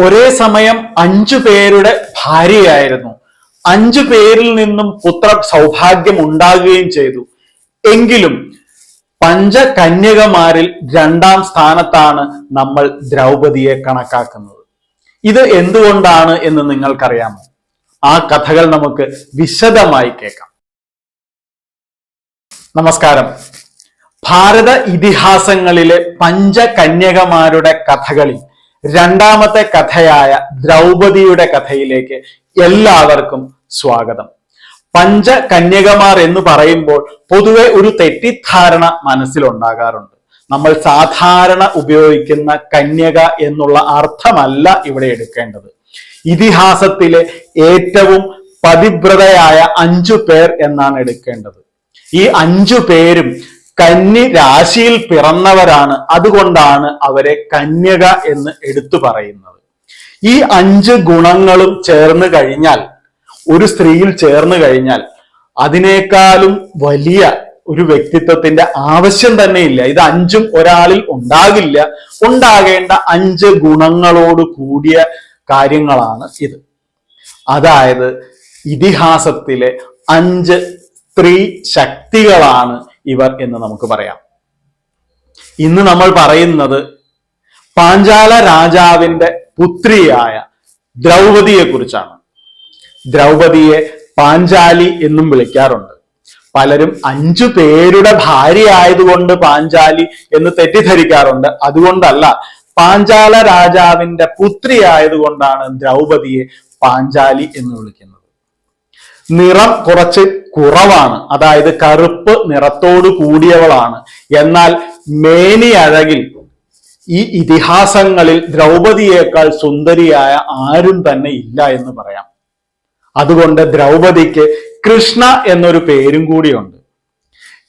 ഒരേ സമയം അഞ്ചു പേരുടെ ഭാര്യയായിരുന്നു. അഞ്ചു പേരിൽ നിന്നും പുത്ര സൗഭാഗ്യം ഉണ്ടാകുകയും ചെയ്തു. എങ്കിലും പഞ്ചകന്യകമാരിൽ രണ്ടാം സ്ഥാനത്താണ് നമ്മൾ ദ്രൗപതിയെ കണക്കാക്കുന്നത്. ഇത് എന്തുകൊണ്ടാണ് എന്ന് നിങ്ങൾക്കറിയാമോ? ആ കഥകൾ നമുക്ക് വിശദമായി കേൾക്കാം. നമസ്കാരം. ഭാരത ഇതിഹാസങ്ങളിലെ പഞ്ചകന്യകമാരുടെ കഥകളിൽ രണ്ടാമത്തെ കഥയായ ദ്രൗപതിയുടെ കഥയിലേക്ക് എല്ലാവർക്കും സ്വാഗതം. പഞ്ചകന്യകമാർ എന്ന് പറയുമ്പോൾ പൊതുവെ ഒരു തെറ്റിദ്ധാരണ മനസ്സിലുണ്ടാകാറുണ്ട്. നമ്മൾ സാധാരണ ഉപയോഗിക്കുന്ന കന്യക എന്നുള്ള അർത്ഥമല്ല ഇവിടെ എടുക്കേണ്ടത്. ഇതിഹാസത്തിലെ ഏറ്റവും പതിവ്രതയായ അഞ്ചു പേർ എന്നാണ് എടുക്കേണ്ടത്. ഈ അഞ്ചു പേരും കന്നി രാശിയിൽ പിറന്നവരാണ്. അതുകൊണ്ടാണ് അവരെ കന്യക എന്ന് എടുത്തു പറയുന്നത്. ഈ അഞ്ച് ഗുണങ്ങളും ചേർന്ന് കഴിഞ്ഞാൽ ഒരു സ്ത്രീയിൽ ചേർന്ന് കഴിഞ്ഞാൽ അതിനേക്കാളും വലിയ ഒരു വ്യക്തിത്വത്തിന്റെ ആവശ്യം തന്നെ ഇല്ല. ഇത് അഞ്ചും ഒരാളിൽ ഉണ്ടാകില്ല. ഉണ്ടാകേണ്ട അഞ്ച് ഗുണങ്ങളോട് കൂടിയ കാര്യങ്ങളാണ് ഇത്. അതായത് ഇതിഹാസത്തിലെ അഞ്ച് സ്ത്രീ ശക്തികളാണ് ഇവർ എന്ന് നമുക്ക് പറയാം. ഇന്ന് നമ്മൾ പറയുന്നത് പാഞ്ചാല രാജാവിന്റെ പുത്രിയായ ദ്രൗപതിയെ കുറിച്ചാണ്. ദ്രൗപതിയെ പാഞ്ചാലി എന്നും വിളിക്കാറുണ്ട്. പലരും അഞ്ചു പേരുടെ ഭാര്യ ആയതുകൊണ്ട് പാഞ്ചാലി എന്ന് തെറ്റിദ്ധരിക്കാറുണ്ട്. അതുകൊണ്ടല്ല പാഞ്ചാല രാജാവിന്റെ പുത്രി ആയതുകൊണ്ടാണ് ദ്രൗപതിയെ പാഞ്ചാലി എന്ന് വിളിക്കുന്നത്. നിറം കുറച്ച് കുറവാണ്. അതായത് കറുപ്പ് നിറത്തോട് കൂടിയവളാണ്. എന്നാൽ മേനി അഴകിൽ ഈ ഇതിഹാസങ്ങളിൽ ദ്രൗപതിയേക്കാൾ സുന്ദരിയായ ആരും തന്നെ ഇല്ല എന്ന് പറയാം. അതുകൊണ്ട് ദ്രൗപതിക്ക് കൃഷ്ണ എന്നൊരു പേരും കൂടിയുണ്ട്.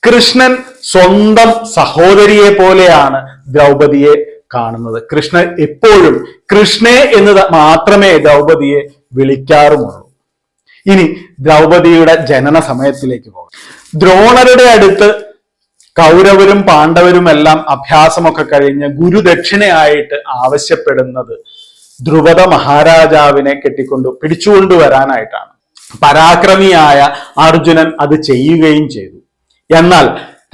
കൃഷ്ണൻ സ്വന്തം സഹോദരിയെ പോലെയാണ് ദ്രൗപതിയെ കാണുന്നത്. കൃഷ്ണൻ എപ്പോഴും കൃഷ്ണേ എന്ന് മാത്രമേ ദ്രൗപതിയെ വിളിക്കാറുമുള്ളൂ. ഇനി ദ്രൗപദിയുടെ ജനന സമയത്തിലേക്ക് പോകാം. ദ്രോണരുടെ അടുത്ത് കൗരവരും പാണ്ഡവരും എല്ലാം അഭ്യാസമൊക്കെ കഴിഞ്ഞ് ഗുരുദക്ഷിണയായിട്ട് ആവശ്യപ്പെടുന്നത് ധ്രുവത മഹാരാജാവിനെ കെട്ടിക്കൊണ്ട് പിടിച്ചുകൊണ്ടുവരാനായിട്ടാണ് പരാക്രമിയായ അർജുനൻ അത് ചെയ്യുകയും ചെയ്തു. എന്നാൽ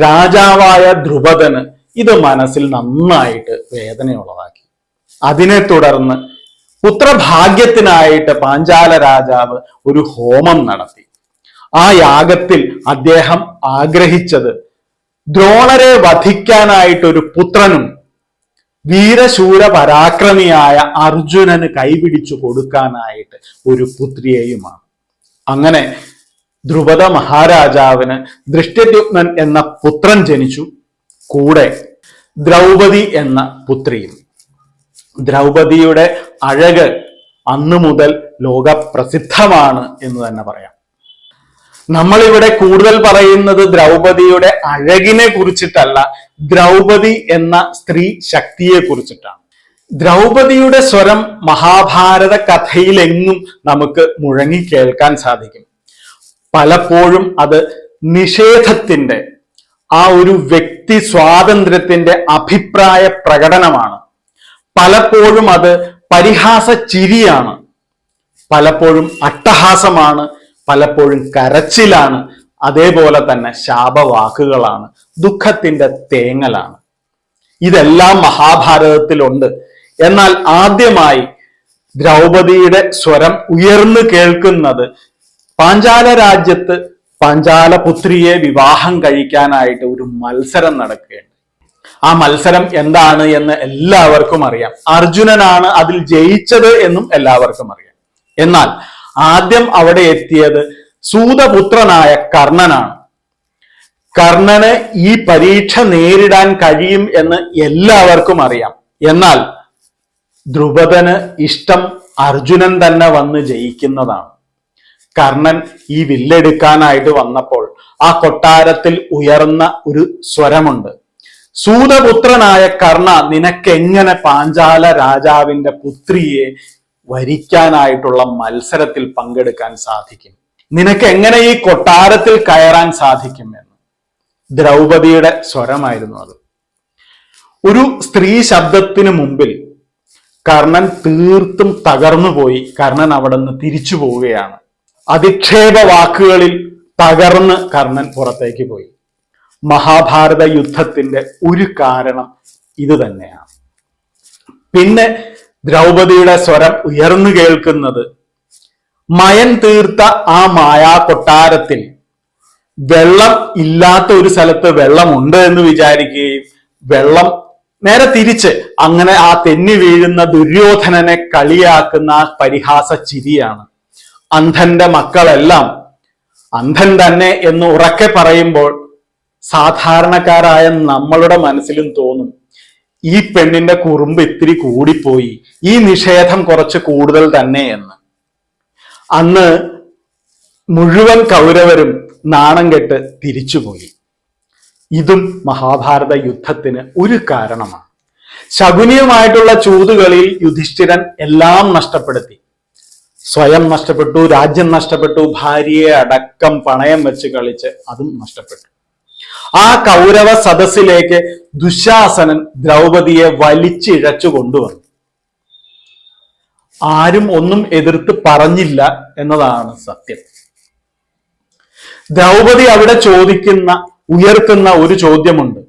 രാജാവായ ധ്രുപദന് ഇത് മനസ്സിൽ നന്നായിട്ട് വേദനയുളവാക്കി അതിനെ തുടർന്ന് പുത്രഭാഗ്യത്തിനായിട്ട് പാഞ്ചാല രാജാവ് ഒരു ഹോമം നടത്തി. ആ യാഗത്തിൽ അദ്ദേഹം ആഗ്രഹിച്ചത് ദ്രോണരെ വധിക്കാനായിട്ട് ഒരു പുത്രനും വീരശൂര പരാക്രമിയായ അർജുനന് കൈപിടിച്ചു കൊടുക്കാനായിട്ട് ഒരു പുത്രിയെയുമാണ്. അങ്ങനെ ധ്രുപദ മഹാരാജാവിന് ദൃഷ്ടദ്യുഗ്നൻ എന്ന പുത്രൻ ജനിച്ചു. കൂടെ ദ്രൗപദി എന്ന പുത്രിയും. ദ്രൗപദിയുടെ അഴക് അന്നു മുതൽ ലോക പ്രസിദ്ധമാണ് എന്ന് തന്നെ പറയാം. നമ്മളിവിടെ കൂടുതൽ പറയുന്നത് ദ്രൗപതിയുടെ അഴകിനെ കുറിച്ചിട്ടല്ല ദ്രൗപതി എന്ന സ്ത്രീ ശക്തിയെ കുറിച്ചിട്ടാണ്. ദ്രൗപതിയുടെ സ്വരം മഹാഭാരത കഥയിലെങ്ങും നമുക്ക് മുഴങ്ങി കേൾക്കാൻ സാധിക്കും. പലപ്പോഴും അത് നിഷേധത്തിന്റെ ആ ഒരു വ്യക്തി സ്വാതന്ത്ര്യത്തിന്റെ അഭിപ്രായ പ്രകടനമാണ്. പലപ്പോഴും അത് പരിഹാസ ചിരിയാണ് പലപ്പോഴും അട്ടഹാസമാണ് പലപ്പോഴും കരച്ചിലാണ്. അതേപോലെ തന്നെ ശാപവാക്കുകളാണ്. ദുഃഖത്തിന്റെ തേങ്ങലാണ്. ഇതെല്ലാം മഹാഭാരതത്തിലുണ്ട്. എന്നാൽ ആദ്യമായി ദ്രൗപതിയുടെ സ്വരം ഉയർന്നു കേൾക്കുന്നത് പാഞ്ചാല രാജ്യത്ത് പാഞ്ചാല പുത്രിയെ വിവാഹം കഴിക്കാനായിട്ട് ഒരു മത്സരം നടക്കുകയുണ്ട്. ആ മത്സരം എന്താണ് എന്ന് എല്ലാവർക്കും അറിയാം. അർജുനനാണ് അതിൽ ജയിച്ചത് എന്നും എല്ലാവർക്കും അറിയാം. എന്നാൽ ആദ്യം അവിടെ എത്തിയത് സൂതപുത്രനായ കർണനാണ്. കർണന് ഈ പരീക്ഷ നേരിടാൻ കഴിയും എന്ന് എല്ലാവർക്കും അറിയാം. എന്നാൽ ധ്രുപദന് ഇഷ്ടം അർജുനൻ തന്നെ വന്ന് ജയിക്കുന്നതാണ്. കർണൻ ഈ വില്ലെടുക്കാനായിട്ട് വന്നപ്പോൾ ആ കൊട്ടാരത്തിൽ ഉയർന്ന ഒരു സ്വരമുണ്ട്. സൂതപുത്രനായ കർണ നിനക്കെങ്ങനെ പാഞ്ചാല രാജാവിന്റെ പുത്രിയെ വരിക്കാനായിട്ടുള്ള മത്സരത്തിൽ പങ്കെടുക്കാൻ സാധിക്കും? നിനക്ക് എങ്ങനെ ഈ കൊട്ടാരത്തിൽ കയറാൻ സാധിക്കും എന്ന്? ദ്രൗപദിയുടെ സ്വരമായിരുന്നു അത്. ഒരു സ്ത്രീ ശബ്ദത്തിന് മുമ്പിൽ കർണൻ തീർത്തും തകർന്നു പോയി കർണൻ അവിടെ നിന്ന് തിരിച്ചു പോവുകയാണ്. അധിക്ഷേപ വാക്കുകളിൽ തകർന്ന് കർണൻ പുറത്തേക്ക് പോയി. മഹാഭാരത യുദ്ധത്തിന്റെ ഒരു കാരണം ഇത് തന്നെയാണ്. പിന്നെ ദ്രൗപതിയുടെ സ്വരം ഉയർന്നു കേൾക്കുന്നത് മയൻ തീർത്ത ആ മായാ കൊട്ടാരത്തിൽ വെള്ളം ഇല്ലാത്ത ഒരു സ്ഥലത്ത് വെള്ളമുണ്ട് എന്ന് വിചാരിക്കുകയും വെള്ളം നേരെ തിരിച്ച് അങ്ങനെ ആ തെന്നി വീഴുന്ന ദുര്യോധനനെ കളിയാക്കുന്ന പരിഹാസ ചിരിയാണ്. അന്ധന്റെ മക്കളെല്ലാം അന്ധൻ തന്നെ എന്ന് ഉറക്കെ പറയുമ്പോൾ സാധാരണക്കാരായ നമ്മളുടെ മനസ്സിലും തോന്നും ഈ പെണ്ണിന്റെ കുറുമ്പ് ഇത്തിരി കൂടിപ്പോയി ഈ നിഷേധം കുറച്ച് കൂടുതൽ തന്നെ എന്ന്. അന്ന് മുഴുവൻ കൗരവരും നാണം കെട്ട് തിരിച്ചുപോയി. ഇതും മഹാഭാരത യുദ്ധത്തിന് ഒരു കാരണമാണ്. ശകുനിയുമായിട്ടുള്ള ചൂതുകളിൽ യുധിഷ്ഠിരൻ എല്ലാം നഷ്ടപ്പെടുത്തി. സ്വയം നഷ്ടപ്പെട്ടു രാജ്യം നഷ്ടപ്പെട്ടു ഭാര്യയെ അടക്കം പണയം വെച്ച് കളിച്ച് അതും നഷ്ടപ്പെട്ടു. ആ കൗരവ സദസ്സിലേക്ക് ദുശാസനൻ ദ്രൗപതിയെ വലിച്ചിഴച്ചു കൊണ്ടുവന്നു. ആരും ഒന്നും എതിർത്ത് പറഞ്ഞില്ല എന്നതാണ് സത്യം. ദ്രൗപതി അവിടെ ചോദിക്കുന്ന ഉയർത്തുന്ന ഒരു ചോദ്യമുണ്ട്.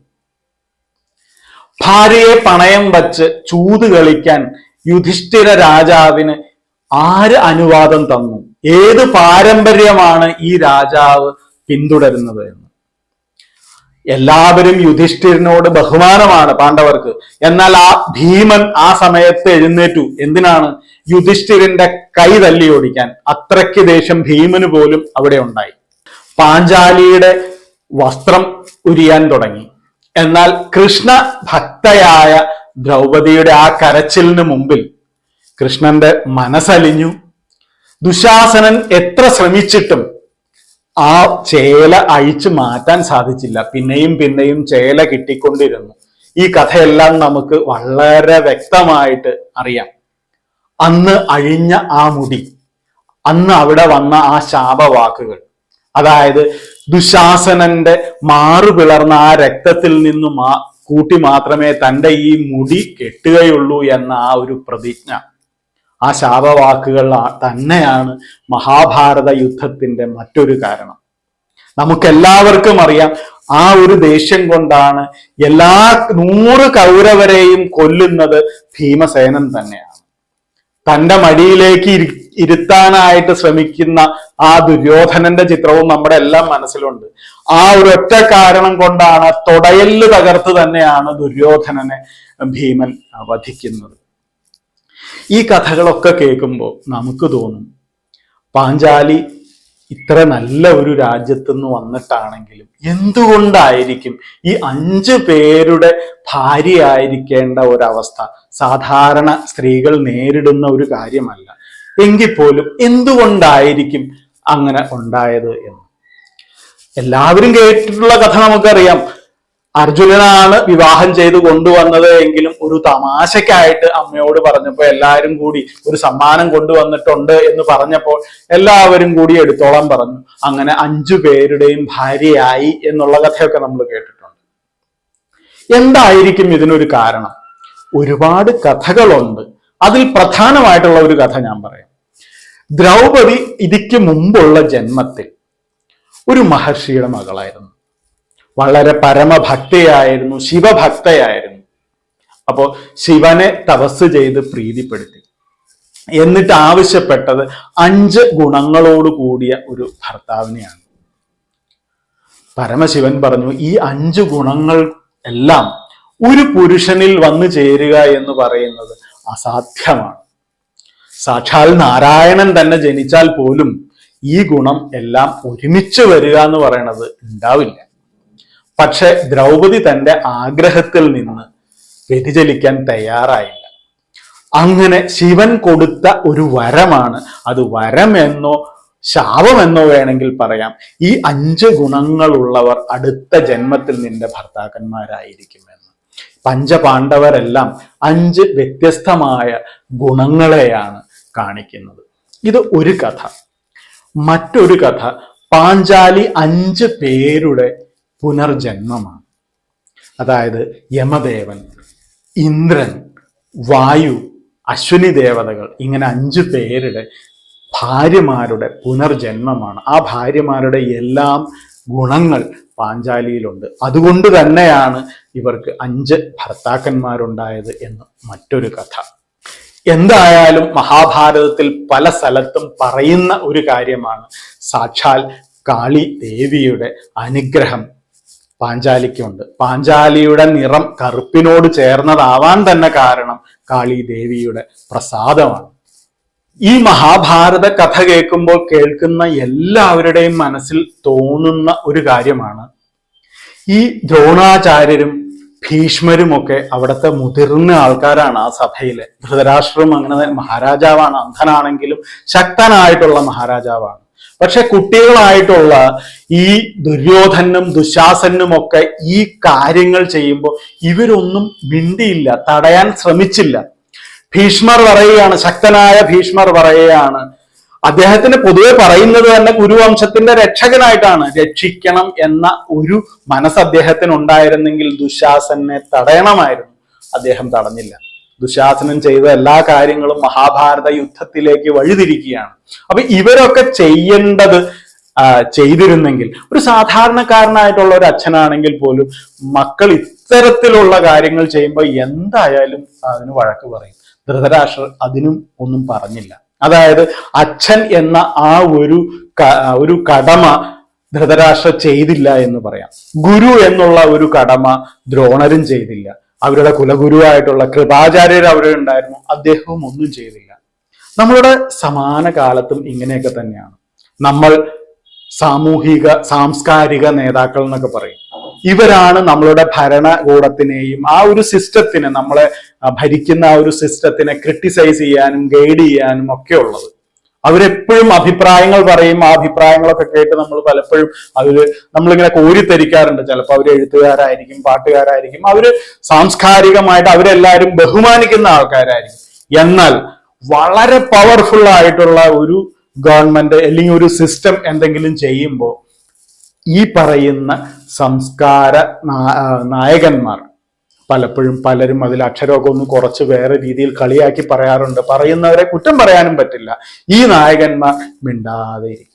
ഭാര്യയെ പണയം വച്ച് ചൂത് കളിക്കാൻ യുധിഷ്ഠിര രാജാവിന് ആര് അനുവാദം തന്നു? ഏത് പാരമ്പര്യമാണ് ഈ രാജാവ് പിന്തുടരുന്നത് എന്ന്? എല്ലാവരും യുധിഷ്ഠിരനോട് ബഹുമാനമാണ് പാണ്ഡവർക്ക്. എന്നാൽ ആ ഭീമൻ ആ സമയത്ത് എഴുന്നേറ്റു. എന്തിനാണ്? യുധിഷ്ഠിരന്റെ കൈ തല്ലി ഓടിക്കാൻ. അത്രയ്ക്ക് ദേഷ്യം ഭീമന് പോലും അവിടെ ഉണ്ടായി. പാഞ്ചാലിയുടെ വസ്ത്രം ഉരിയാൻ തുടങ്ങി. എന്നാൽ കൃഷ്ണ ഭക്തയായ ദ്രൗപദിയുടെ ആ കരച്ചിലിന് മുമ്പിൽ കൃഷ്ണന്റെ മനസ്സലിഞ്ഞു. ദുശാസനൻ എത്ര ശ്രമിച്ചിട്ടും ആ ചേല അഴിച്ചു മാറ്റാൻ സാധിച്ചില്ല. പിന്നെയും പിന്നെയും ചേല കിട്ടിക്കൊണ്ടിരുന്നു. ഈ കഥയെല്ലാം നമുക്ക് വളരെ വ്യക്തമായിട്ട് അറിയാം. അന്ന് അഴിഞ്ഞ ആ മുടി അന്ന് അവിടെ വന്ന ആ ശാപവാക്കുകൾ അതായത് ദുശാസനന്റെ മാറു പിളർന്ന ആ രക്തത്തിൽ നിന്നും മാ കൂട്ടി മാത്രമേ തന്റെ ഈ മുടി കെട്ടുകയുള്ളൂ എന്ന ആ ഒരു പ്രതിജ്ഞ. ആ ശാപവാക്കുകൾ തന്നെയാണ് മഹാഭാരത യുദ്ധത്തിന്റെ മറ്റൊരു കാരണം. നമുക്കെല്ലാവർക്കും അറിയാം ആ ഒരു ദേഷ്യം കൊണ്ടാണ് എല്ലാ നൂറ് കൗരവരെയും കൊല്ലുന്നത് ഭീമസേനൻ തന്നെയാണ്. തന്റെ മടിയിലേക്ക് ഇരി ഇരുത്താനായിട്ട് ശ്രമിക്കുന്ന ആ ദുര്യോധനന്റെ ചിത്രവും നമ്മുടെ എല്ലാം മനസ്സിലുണ്ട്. ആ ഒരു ഒറ്റ കാരണം കൊണ്ടാണ് തൊടയൽ തകർത്ത് തന്നെയാണ് ദുര്യോധനനെ ഭീമൻ വധിക്കുന്നത്. ഈ കഥകളൊക്കെ കേൾക്കുമ്പോൾ നമുക്ക് തോന്നും പാഞ്ചാലി ഇത്ര നല്ല ഒരു രാജ്യത്തു നിന്ന് വന്നിട്ടാണെങ്കിലും എന്തുകൊണ്ടായിരിക്കും ഈ അഞ്ചു പേരുടെ ഭാര്യയായിരിക്കേണ്ട ഒരവസ്ഥ? സാധാരണ സ്ത്രീകൾ നേരിടുന്ന ഒരു കാര്യമല്ല. എങ്കിൽ പോലും എന്തുകൊണ്ടായിരിക്കും അങ്ങനെ ഉണ്ടായത് എന്ന്? എല്ലാവരും കേട്ടിട്ടുള്ള കഥ നമുക്കറിയാം. അർജുനനാണ് വിവാഹം ചെയ്ത് കൊണ്ടുവന്നത് എങ്കിലും ഒരു തമാശക്കായിട്ട് അമ്മയോട് പറഞ്ഞപ്പോൾ എല്ലാവരും കൂടി ഒരു സമ്മാനം കൊണ്ടുവന്നിട്ടുണ്ട് എന്ന് പറഞ്ഞപ്പോൾ എല്ലാവരും കൂടി എടുത്തോളം പറഞ്ഞു. അങ്ങനെ അഞ്ചു പേരുടെയും ഭാര്യയായി എന്നുള്ള കഥയൊക്കെ നമ്മൾ കേട്ടിട്ടുണ്ട്. എന്തായിരിക്കും ഇതിനൊരു കാരണം? ഒരുപാട് കഥകളുണ്ട്. അതിൽ പ്രധാനമായിട്ടുള്ള ഒരു കഥ ഞാൻ പറയാം. ദ്രൗപദി ഇതിക്ക് മുമ്പുള്ള ജന്മത്തിൽ ഒരു മഹർഷിയുടെ മകളായിരുന്നു. വളരെ പരമഭക്തയായിരുന്നു ശിവഭക്തയായിരുന്നു. അപ്പോ ശിവനെ തപസ് ചെയ്ത് പ്രീതിപ്പെടുത്തി. എന്നിട്ട് ആവശ്യപ്പെട്ടത് അഞ്ച് ഗുണങ്ങളോട് കൂടിയ ഒരു ഭർത്താവിനെയാണ്. പരമശിവൻ പറഞ്ഞു ഈ അഞ്ച് ഗുണങ്ങൾ എല്ലാം ഒരു പുരുഷനിൽ വന്നു ചേരുക എന്ന് പറയുന്നത് അസാധ്യമാണ്. സാക്ഷാൽ നാരായണൻ തന്നെ ജനിച്ചാൽ പോലും ഈ ഗുണം എല്ലാം ഒരുമിച്ച് വരിക എന്ന് പറയുന്നത് ഉണ്ടാവില്ല. പക്ഷെ ദ്രൗപദി തന്റെ ആഗ്രഹത്തിൽ നിന്ന് വ്യതിചലിക്കാൻ തയ്യാറായില്ല. അങ്ങനെ ശിവൻ കൊടുത്ത ഒരു വരമാണ് അത് വരമെന്നോ ശാപമെന്നോ വേണമെങ്കിൽ പറയാം. ഈ അഞ്ച് ഗുണങ്ങളുള്ളവർ അടുത്ത ജന്മത്തിൽ നിന്റെ ഭർത്താക്കന്മാരായിരിക്കുമെന്ന്. പഞ്ചപാണ്ഡവരെല്ലാം അഞ്ച് വ്യത്യസ്തമായ ഗുണങ്ങളെയാണ് കാണിക്കുന്നത്. ഇത് ഒരു കഥ. മറ്റൊരു കഥ പാഞ്ചാലി അഞ്ച് പേരുടെ പുനർജന്മമാണ്. അതായത് യമദേവൻ ഇന്ദ്രൻ വായു അശ്വിനി ദേവതകൾ ഇങ്ങനെ അഞ്ചു പേരുടെ ഭാര്യമാരുടെ പുനർജന്മമാണ്. ആ ഭാര്യമാരുടെ എല്ലാം ഗുണങ്ങൾ പാഞ്ചാലിയിലുണ്ട്. അതുകൊണ്ട് തന്നെയാണ് ഇവർക്ക് അഞ്ച് ഭർത്താക്കന്മാരുണ്ടായത് എന്ന് മറ്റൊരു കഥ. എന്തായാലും മഹാഭാരതത്തിൽ പല സ്ഥലത്തും പറയുന്ന ഒരു കാര്യമാണ്. സാക്ഷാൽ കാളി ദേവിയുടെ അനുഗ്രഹം പാഞ്ചാലിക്കുണ്ട്. പാഞ്ചാലിയുടെ നിറം കറുപ്പിനോട് ചേർന്നതാവാൻ തന്നെ കാരണം കാളി ദേവിയുടെ പ്രസാദമാണ്. ഈ മഹാഭാരത കഥ കേൾക്കുമ്പോൾ കേൾക്കുന്ന എല്ലാവരുടെയും മനസ്സിൽ തോന്നുന്ന ഒരു കാര്യമാണ്. ഈ ദ്രോണാചാര്യരും ഭീഷ്മരും ഒക്കെ അവിടുത്തെ മുതിർന്ന ആൾക്കാരാണ് ആ സഭയിലെ. ധൃതരാഷ്ട്രം അങ്ങനെ മഹാരാജാവാണ് അന്ധനാണെങ്കിലും ശക്തനായിട്ടുള്ള മഹാരാജാവാണ്. പക്ഷെ കുട്ടികളായിട്ടുള്ള ഈ ദുര്യോധനും ദുശാസനും ഒക്കെ ഈ കാര്യങ്ങൾ ചെയ്യുമ്പോൾ ഇവരൊന്നും മിണ്ടിയില്ല തടയാൻ ശ്രമിച്ചില്ല. ഭീഷ്മർ പറയുകയാണ് ശക്തനായ ഭീഷ്മർ പറയുകയാണ് അദ്ദേഹത്തിന് പൊതുവെ പറയുന്നത് തന്നെ ഗുരുവംശത്തിന്റെ രക്ഷകനായിട്ടാണ്. രക്ഷിക്കണം എന്ന ഒരു മനസ്സ് അദ്ദേഹത്തിന് ഉണ്ടായിരുന്നെങ്കിൽ ദുശാസനെ തടയണമായിരുന്നു. അദ്ദേഹം തടഞ്ഞില്ല. ദുശാസനൻ ചെയ്ത എല്ലാ കാര്യങ്ങളും മഹാഭാരത യുദ്ധത്തിലേക്ക് വഴിതിരിക്കുകയാണ്. അപ്പൊ ഇവരൊക്കെ ചെയ്യേണ്ടത് ചെയ്തിരുന്നെങ്കിൽ ഒരു സാധാരണക്കാരനായിട്ടുള്ള ഒരു അച്ഛനാണെങ്കിൽ പോലും മക്കൾ ഇത്തരത്തിലുള്ള കാര്യങ്ങൾ ചെയ്യുമ്പോൾ എന്തായാലും അതിന് വഴക്ക് പറയും. ധൃതരാഷ്ട്രർ അതിനും ഒന്നും പറഞ്ഞില്ല. അതായത് അച്ഛൻ എന്ന ആ ഒരു ഒരു കടമ ധൃതരാഷ്ട്ര ചെയ്തില്ല എന്ന് പറയാം. ഗുരു എന്നുള്ള ഒരു കടമ ദ്രോണരും ചെയ്തില്ല. അവരുടെ കുലഗുരുവായിട്ടുള്ള കൃപാചാര്യർ അവിടെ ഉണ്ടായിരുന്നു. അദ്ദേഹവും ഒന്നും ചെയ്തില്ല. നമ്മളുടെ സമാന കാലത്തും ഇങ്ങനെയൊക്കെ തന്നെയാണ്. നമ്മൾ സാമൂഹിക സാംസ്കാരിക നേതാക്കൾ എന്നൊക്കെ പറയും. ഇവരാണ് നമ്മളുടെ ഭരണകൂടത്തിനെയും ആ ഒരു സിസ്റ്റത്തിനെ നമ്മളെ ഭരിക്കുന്ന ആ ഒരു സിസ്റ്റത്തിനെ ക്രിട്ടിസൈസ് ചെയ്യാനും ഗൈഡ് ചെയ്യാനും ഒക്കെ ഉള്ളത്. അവരെപ്പോഴും അഭിപ്രായങ്ങൾ പറയും ആ അഭിപ്രായങ്ങളൊക്കെ കേട്ട് നമ്മൾ പലപ്പോഴും അവർ നമ്മളിങ്ങനെ കോരിത്തരിക്കാറുണ്ട് ചിലപ്പോൾ അവർ എഴുത്തുകാരായിരിക്കും പാട്ടുകാരായിരിക്കും. അവർ സാംസ്കാരികമായിട്ട് അവരെല്ലാവരും ബഹുമാനിക്കുന്ന ആൾക്കാരായിരിക്കും. എന്നാൽ വളരെ പവർഫുൾ ആയിട്ടുള്ള ഒരു ഗവൺമെന്റ് അല്ലെങ്കിൽ ഒരു സിസ്റ്റം എന്തെങ്കിലും ചെയ്യുമ്പോൾ ഈ പറയുന്ന സംസ്കാര നായകന്മാർ പലപ്പോഴും പലരും അതിൽ അക്ഷരമൊക്കെ ഒന്ന് കുറച്ച് വേറെ രീതിയിൽ കളിയാക്കി പറയാറുണ്ട്. പറയുന്നവരെ കുറ്റം പറയാനും പറ്റില്ല. ഈ നായകന്മാർ മിണ്ടാതെ ഇരിക്കും.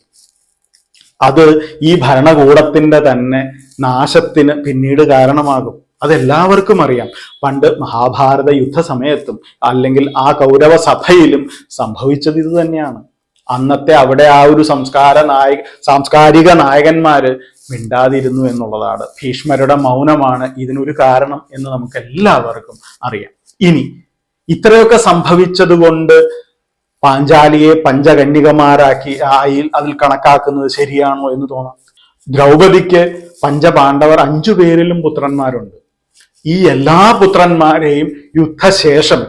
അത് ഈ ഭരണകൂടത്തിന്റെ തന്നെ നാശത്തിന് പിന്നീട് കാരണമാകും. അതെല്ലാവർക്കും അറിയാം. പണ്ട് മഹാഭാരത യുദ്ധ സമയത്തും അല്ലെങ്കിൽ ആ കൗരവ സഭയിലും സംഭവിച്ചത് ഇത് തന്നെയാണ് അന്നത്തെ അവിടെ ആ ഒരു സംസ്കാര നായക സാംസ്കാരിക നായകന്മാര് മിണ്ടാതിരുന്നു എന്നുള്ളതാണ്. ഭീഷ്മരുടെ മൗനമാണ് ഇതിനൊരു കാരണം എന്ന് നമുക്ക് എല്ലാവർക്കും അറിയാം. ഇനി ഇത്രയൊക്കെ സംഭവിച്ചതുകൊണ്ട് പാഞ്ചാലിയെ പഞ്ചകന്യകമാരാക്കി അതിൽ കണക്കാക്കുന്നത് ശരിയാണോ എന്ന് തോന്നാം. ദ്രൗപദിക്ക് പഞ്ചപാണ്ഡവർ അഞ്ചു പേരിലും പുത്രന്മാരുണ്ട്. ഈ എല്ലാ പുത്രന്മാരെയും യുദ്ധശേഷം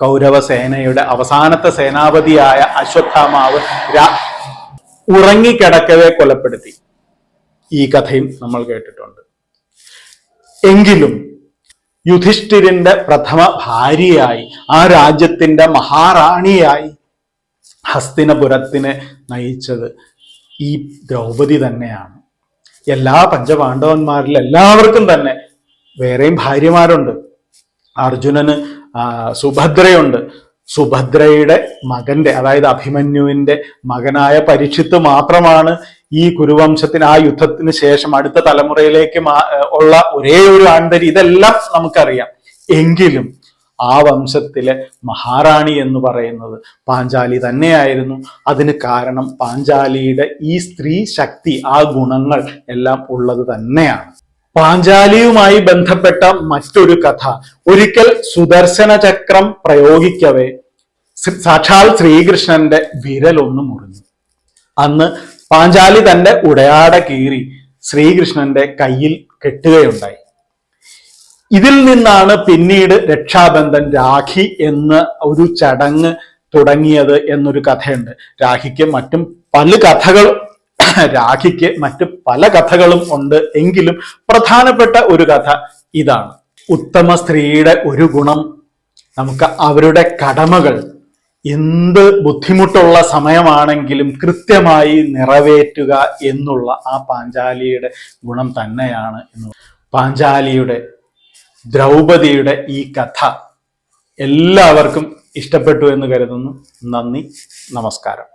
കൗരവസേനയുടെ അവസാനത്തെ സേനാപതിയായ അശ്വത്ഥാമാവ് ഉറങ്ങിക്കിടക്കവെ കൊലപ്പെടുത്തി. ഈ കഥയും നമ്മൾ കേട്ടിട്ടുണ്ട്. എങ്കിലും യുധിഷ്ഠിരന്റെ പ്രഥമ ഭാര്യയായി ആ രാജ്യത്തിന്റെ മഹാറാണിയായി ഹസ്തിനപുരത്തിനെ നയിച്ചത് ഈ ദ്രൗപദി തന്നെയാണ്. എല്ലാ പഞ്ചപാണ്ഡവന്മാരിൽ എല്ലാവർക്കും തന്നെ വേറെയും ഭാര്യമാരുണ്ട്. അർജുനന് സുഭദ്രയുണ്ട്. സുഭദ്രയുടെ മകന്റെ അതായത് അഭിമന്യുവിന്റെ മകനായ പരീക്ഷിത്ത് മാത്രമാണ് ഈ കുരുവംശത്തിന് ആ യുദ്ധത്തിന് ശേഷം അടുത്ത തലമുറയിലേക്ക് ഉള്ള ഒരേ ഒരു ആണ്ടരി ഇതെല്ലാം നമുക്കറിയാം. എങ്കിലും ആ വംശത്തിലെ മഹാറാണി എന്ന് പറയുന്നത് പാഞ്ചാലി തന്നെയായിരുന്നു. അതിന് കാരണം പാഞ്ചാലിയുടെ ഈ സ്ത്രീ ശക്തി ആ ഗുണങ്ങൾ എല്ലാം ഉള്ളത് തന്നെയാണ്. പാഞ്ചാലിയുമായി ബന്ധപ്പെട്ട മറ്റൊരു കഥ. ഒരിക്കൽ സുദർശന ചക്രം പ്രയോഗിക്കവേ സാക്ഷാൽ ശ്രീകൃഷ്ണന്റെ വിരലൊന്ന് മുറിഞ്ഞു. അന്ന് പാഞ്ചാലി തന്റെ ഉടയാട കീറി ശ്രീകൃഷ്ണന്റെ കയ്യിൽ കെട്ടുകയുണ്ടായി. ഇതിൽ നിന്നാണ് പിന്നീട് രക്ഷാബന്ധൻ രാഖി എന്ന ഒരു ചടങ്ങ് തുടങ്ങിയത് എന്നൊരു കഥയുണ്ട്. രാഖിക്ക് മറ്റും പല കഥകൾ രാഖിക്ക് മറ്റു പല കഥകളും ഉണ്ട് എങ്കിലും പ്രധാനപ്പെട്ട ഒരു കഥ ഇതാണ്. ഉത്തമ സ്ത്രീയുടെ ഒരു ഗുണം നമുക്ക് അവരുടെ കടമകൾ എന്ത് ബുദ്ധിമുട്ടുള്ള സമയമാണെങ്കിലും കൃത്യമായി നിറവേറ്റുക എന്നുള്ള ആ പാഞ്ചാലിയുടെ ഗുണം തന്നെയാണ് എന്ന് പാഞ്ചാലിയുടെ ദ്രൗപദിയുടെ ഈ കഥ എല്ലാവർക്കും ഇഷ്ടപ്പെട്ടു എന്ന് കരുതുന്നു. നന്ദി നമസ്കാരം.